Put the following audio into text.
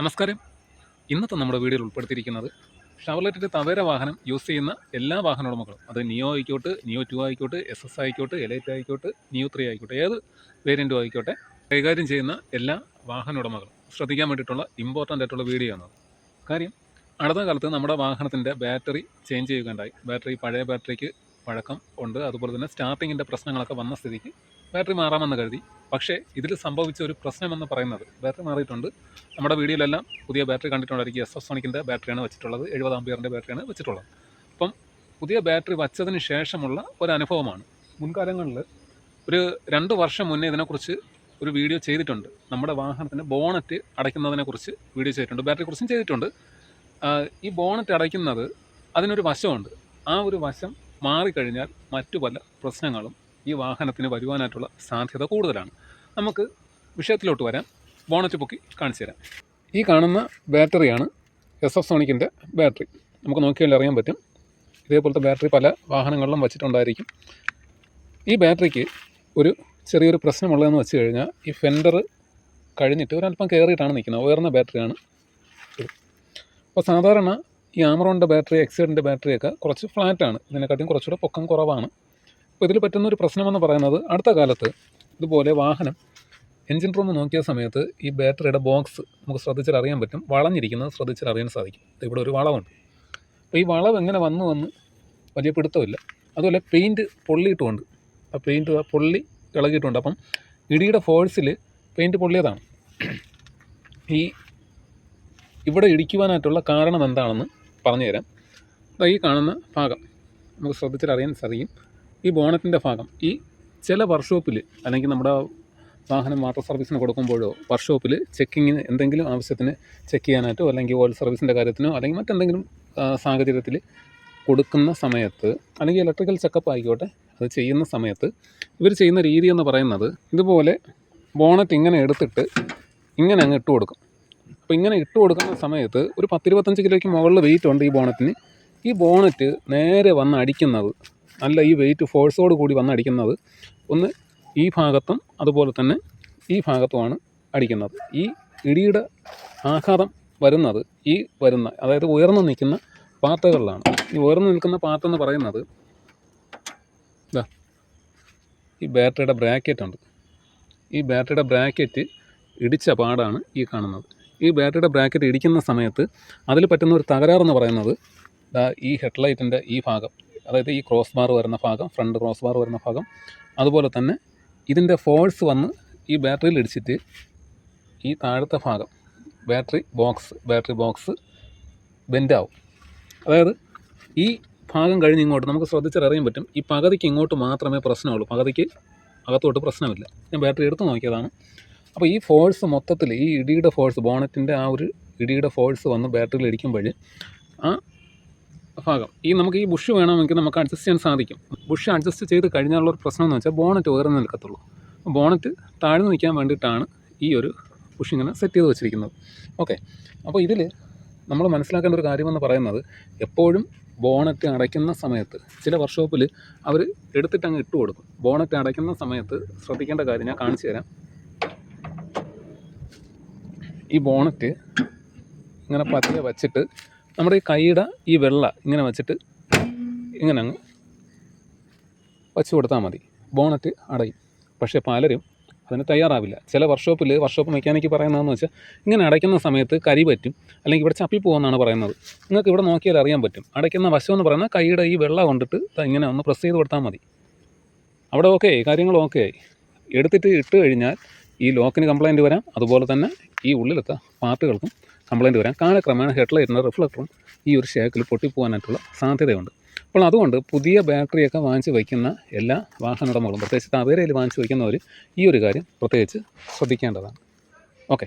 നമസ്കാരം. ഇന്നത്തെ നമ്മുടെ വീഡിയോയിൽ ഉൾപ്പെടുത്തിയിരിക്കുന്നത് ഷവർലെറ്റിന്റെ തവേര വാഹനം യൂസ് ചെയ്യുന്ന എല്ലാ വാഹന ഉടമകളും. അത് നിയോ ആയിക്കോട്ടെ നിയോ ടു ആയിക്കോട്ടെ എസ് എസ് ആയിക്കോട്ടെ എലൈറ്റ് ആയിക്കോട്ടെ നിയോ ത്രീ ആയിക്കോട്ടെ ഏത് വേരിയന്റും ആയിക്കോട്ടെ കൈകാര്യം ചെയ്യുന്ന എല്ലാ വാഹന ഉടമകളും. ശ്രദ്ധിക്കാൻ വേണ്ടിയിട്ടുള്ള ഇമ്പോർട്ടന്റ് ആയിട്ടുള്ള വീഡിയോ ആണ് കാര്യം അടുത്ത കാലത്ത് നമ്മുടെ വാഹനത്തിന്റെ ബാറ്ററി ചേഞ്ച് ചെയ്യുകയുണ്ടായി. ബാറ്ററി പഴയ ബാറ്ററിക്ക് പഴക്കം ഉണ്ട്. അതുപോലെ തന്നെ സ്റ്റാർട്ടിങ്ങിന്റെ പ്രശ്നങ്ങളൊക്കെ വന്ന സ്ഥിതിക്ക് ബാറ്ററി മാറാമെന്ന് കരുതി. പക്ഷേ ഇതിൽ സംഭവിച്ച ഒരു പ്രശ്നമെന്ന് പറയുന്നത് ബാറ്ററി മാറിയിട്ടുണ്ട്. നമ്മുടെ വീഡിയോയിലെല്ലാം പുതിയ ബാറ്ററി കണ്ടിട്ടുണ്ടായിരിക്കും. എസ് എസ് സോണിക്കിന്റെ ബാറ്ററിയാണ് വെച്ചിട്ടുള്ളത്. എഴുപത് ആംബിയറിന്റെ ബാറ്ററിയാണ് വെച്ചിട്ടുള്ളത്. അപ്പം പുതിയ ബാറ്ററി വച്ചതിന് ശേഷമുള്ള ഒരു അനുഭവമാണ് മുൻകാലങ്ങളിൽ ഒരു രണ്ട് വർഷം മുന്നേ ഇതിനെക്കുറിച്ച് ഒരു വീഡിയോ ചെയ്തിട്ടുണ്ട്. നമ്മുടെ വാഹനത്തിന്റെ ബോണറ്റ് അടയ്ക്കുന്നതിനെക്കുറിച്ച് വീഡിയോ ചെയ്തിട്ടുണ്ട്. ബാറ്ററി ബാറ്ററിയെക്കുറിച്ചും ചെയ്തിട്ടുണ്ട്. ഈ ബോണറ്റ് അടയ്ക്കുന്നത് അതിനൊരു വശമുണ്ട്. ആ ഒരു വശം മാറിക്കഴിഞ്ഞാൽ മറ്റു പല പ്രശ്നങ്ങളും ഈ വാഹനത്തിന് വരുവാനായിട്ടുള്ള സാധ്യത കൂടുതലാണ്. നമുക്ക് വിഷയത്തിലോട്ട് വരാം. ബോണറ്റ് പൊക്കി കാണിച്ചു തരാം. ഈ കാണുന്ന ബാറ്ററിയാണ് എസ് എഫ് സോണിക്കിന്റെ ബാറ്ററി. നമുക്ക് നോക്കിയാൽ അറിയാൻ പറ്റും. ഇതേപോലത്തെ ബാറ്ററി പല വാഹനങ്ങളിലും വച്ചിട്ടുണ്ടായിരിക്കും. ഈ ബാറ്ററിക്ക് ഒരു ചെറിയൊരു പ്രശ്നമുള്ളതെന്ന് വെച്ച് കഴിഞ്ഞാൽ ഈ ഫെൻഡർ കഴിഞ്ഞിട്ട് ഒരല്പം കയറിയിട്ടാണ് നിൽക്കുന്നത്. ഉയർന്ന ബാറ്ററിയാണ് അപ്പോൾ സാധാരണ ഈ ആമറോണിന്റെ ബാറ്ററി എക്സൈഡിന്റെ ബാറ്ററിയൊക്കെ കുറച്ച് ഫ്ലാറ്റാണ്. ഇതിനെക്കാട്ടിയും കുറച്ചുകൂടെ പൊക്കം കുറവാണ്. അപ്പോൾ ഇതിൽ പറ്റുന്ന ഒരു പ്രശ്നമെന്ന് പറയുന്നത് അടുത്ത കാലത്ത് ഇതുപോലെ വാഹനം എൻജിൻ റൂം നോക്കിയ സമയത്ത് ഈ ബാറ്ററിയുടെ ബോക്സ് നമുക്ക് ശ്രദ്ധിച്ചാൽ അറിയാൻ പറ്റും. വളഞ്ഞിരിക്കുന്നത് ശ്രദ്ധിച്ചാൽ അറിയാൻ സാധിക്കും ഇവിടെ ഒരു വളവുണ്ട്. അപ്പോൾ ഈ വളവ് എങ്ങനെ വന്നു വന്ന് വലിയ പിടുത്തമില്ല. അതുപോലെ പെയിന്റ് പൊള്ളിയിട്ടുമുണ്ട്. ആ പെയിന്റ് പൊള്ളി ഇളകിയിട്ടുണ്ട്. അപ്പം ഇടിയുടെ ഫോഴ്സിൽ പെയിന്റ് പൊള്ളിയതാണ്. ഈ ഇവിടെ ഇടിക്കുവാനായിട്ടുള്ള കാരണം എന്താണെന്ന് പറഞ്ഞുതരാം. അപ്പോൾ ഈ കാണുന്ന ഭാഗം നമുക്ക് ശ്രദ്ധിച്ചാൽ അറിയാൻ സാധിക്കും. ഈ ബോണറ്റിന്റെ ഭാഗം ഈ ചില വർക്ക്ഷോപ്പിൽ അല്ലെങ്കിൽ നമ്മുടെ വാഹനം വാട്ടർ സർവീസിന് കൊടുക്കുമ്പോഴോ വർക്ക്ഷോപ്പിൽ ചെക്കിങ്ങിന് എന്തെങ്കിലും ആവശ്യത്തിന് ചെക്ക് ചെയ്യാനായിട്ടോ അല്ലെങ്കിൽ ഓയിൽ സർവീസിന്റെ കാര്യത്തിനോ അല്ലെങ്കിൽ മറ്റെന്തെങ്കിലും സാഹചര്യത്തിൽ കൊടുക്കുന്ന സമയത്ത് അല്ലെങ്കിൽ ഇലക്ട്രിക്കൽ ചെക്കപ്പ് ആയിക്കോട്ടെ അത് ചെയ്യുന്ന സമയത്ത് ഇവർ ചെയ്യുന്ന രീതി എന്ന് പറയുന്നത് ഇതുപോലെ ബോണറ്റ് ഇങ്ങനെ എടുത്തിട്ട് ഇങ്ങനെ അങ്ങ് ഇട്ട് കൊടുക്കും അപ്പോൾ ഇങ്ങനെ ഇട്ട് കൊടുക്കുന്ന സമയത്ത് ഒരു പത്തിരുപത്തഞ്ച് കിലോയ്ക്ക് മുകളിൽ വെയിറ്റ് ഉണ്ട് ഈ ബോണറ്റിന് ഈ ബോണറ്റ് നേരെ വന്ന് അടിക്കുന്നത് നല്ല ഈ വെയിറ്റ് ഫോഴ്സോട് കൂടി വന്ന് അടിക്കുന്നത് ഒന്ന് ഈ ഭാഗത്തും അതുപോലെ തന്നെ ഈ ഭാഗത്തുമാണ് അടിക്കുന്നത്. ഈ ഇടിയുടെ ആഘാതം വരുന്നത് ഈ വരുന്ന അതായത് ഉയർന്നു നിൽക്കുന്ന പാത്തകളിലാണ് ഈ ഉയർന്നു നിൽക്കുന്ന പാത്ത എന്ന് പറയുന്നത് ഇതാ ഈ ബാറ്ററിയുടെ ബ്രാക്കറ്റ് ഉണ്ട്. ഈ ബാറ്ററിയുടെ ബ്രാക്കറ്റ് ഇടിച്ച പാടാണ് ഈ കാണുന്നത്. ഈ ബാറ്ററിയുടെ ബ്രാക്കറ്റ് ഇടിക്കുന്ന സമയത്ത് അതിൽ പറ്റുന്ന ഒരു തകരാറെന്ന് പറയുന്നത് ഈ ഹെഡ്ലൈറ്റിന്റെ ഈ ഭാഗം അതായത് ഈ ക്രോസ് ബാർ വരുന്ന ഭാഗം ഫ്രണ്ട് ക്രോസ് ബാർ വരുന്ന ഭാഗം അതുപോലെ തന്നെ ഇതിന്റെ ഫോഴ്സ് വന്ന് ഈ ബാറ്ററിയിൽ ഇടിച്ചിട്ട് ഈ താഴത്തെ ഭാഗം ബാറ്ററി ബോക്സ് ബാറ്ററി ബോക്സ് ബെൻഡാവും. അതായത് ഈ ഭാഗം കഴിഞ്ഞ് ഇങ്ങോട്ട് നമുക്ക് ശ്രദ്ധിച്ചാൽ അറിയാൻ പറ്റും ഈ പകുതിക്ക് ഇങ്ങോട്ട് മാത്രമേ പ്രശ്നമുള്ളൂ പകുതിക്ക് അകത്തോട്ട് പ്രശ്നമില്ല. ഞാൻ ബാറ്ററി എടുത്ത് നോക്കിയതാണ്. അപ്പോൾ ഈ ഫോഴ്സ് മൊത്തത്തിൽ ഈ ഇടിയുടെ ഫോഴ്സ് ബോണറ്റിന്റെ ആ ഒരു ഇടിയുടെ ഫോഴ്സ് വന്ന് ബാറ്ററിയിൽ ഇടിക്കുമ്പോൾ ആ ഭാഗം ഈ നമുക്ക് ഈ ബുഷ് വേണമെങ്കിൽ നമുക്ക് അഡ്ജസ്റ്റ് ചെയ്യാൻ സാധിക്കും. ബുഷ് അഡ്ജസ്റ്റ് ചെയ്ത് കഴിഞ്ഞാലുള്ള ഒരു പ്രശ്നം എന്ന് വെച്ചാൽ ബോണറ്റ് ഉയർന്നു നിൽക്കത്തുള്ളൂ. ബോണറ്റ് താഴ്ന്നു നിൽക്കാൻ വേണ്ടിയിട്ടാണ് ഈ ഒരു ബുഷ് ഇങ്ങനെ സെറ്റ് ചെയ്ത് വെച്ചിരിക്കുന്നത്. ഓക്കെ. അപ്പോൾ ഇതിൽ നമ്മൾ മനസ്സിലാക്കേണ്ട ഒരു കാര്യമെന്ന് പറയുന്നത് എപ്പോഴും ബോണറ്റ് അടയ്ക്കുന്ന സമയത്ത് ചില വർക്ക്ഷോപ്പിൽ അവർ എടുത്തിട്ട് അങ്ങ് ഇട്ട് കൊടുക്കും ബോണറ്റ് അടയ്ക്കുന്ന സമയത്ത് ശ്രദ്ധിക്കേണ്ട കാര്യം ഞാൻ കാണിച്ചു തരാം. ഈ ബോണറ്റ് ഇങ്ങനെ പതിയെ വച്ചിട്ട് നമ്മുടെ ഈ കൈയുടെ ഈ വെള്ള ഇങ്ങനെ വെച്ചിട്ട് ഇങ്ങനെ അങ്ങ് വച്ച് കൊടുത്താൽ മതി. ബോണറ്റ് അടയും. പക്ഷേ പലരും അതിന് തയ്യാറാവില്ല. ചില വർക്ക്ഷോപ്പിൽ വർക്ക്ഷോപ്പ് മെക്കാനിക്ക് പറയുന്നതെന്ന് വെച്ചാൽ ഇങ്ങനെ അടയ്ക്കുന്ന സമയത്ത് കരി പറ്റും അല്ലെങ്കിൽ ഇവിടെ ചപ്പി പോകുമെന്നാണ് പറയുന്നത്. നിങ്ങൾക്ക് ഇവിടെ നോക്കിയാൽ അറിയാൻ പറ്റും. അടയ്ക്കുന്ന വശം എന്ന് പറയുന്നത് കൈയുടെ ഈ വെള്ള കൊണ്ടിട്ട് ഇങ്ങനെ ഒന്ന് പ്രസ് ചെയ്ത് കൊടുത്താൽ മതി. അവിടെ ഓക്കെ കാര്യങ്ങൾ ഓക്കെ എടുത്തിട്ട് ഇട്ട് കഴിഞ്ഞാൽ ഈ ലോക്കിന് കംപ്ലയിന്റ് വരാം. അതുപോലെ തന്നെ ഈ ഉള്ളിലത്തെ പാർട്ടുകൾക്കും കംപ്ലയിന്റ് വരാം. കാലക്രമേണ ഹെഡ്ലൈറ്റിന്റെ റിഫ്ലക്ടറും ഈ ഒരു ഷേക്കിൽ പൊട്ടിപ്പോകാനായിട്ടുള്ള സാധ്യതയുണ്ട്. അപ്പോൾ അതുകൊണ്ട് പുതിയ ബാറ്ററിയൊക്കെ വാങ്ങിച്ച് വയ്ക്കുന്ന എല്ലാ വാഹന ഉടമകളും പ്രത്യേകിച്ച് തവേരയിൽ വാങ്ങിച്ച് വയ്ക്കുന്നവർ ഈ ഒരു കാര്യം പ്രത്യേകിച്ച് ശ്രദ്ധിക്കേണ്ടതാണ്. ഓക്കെ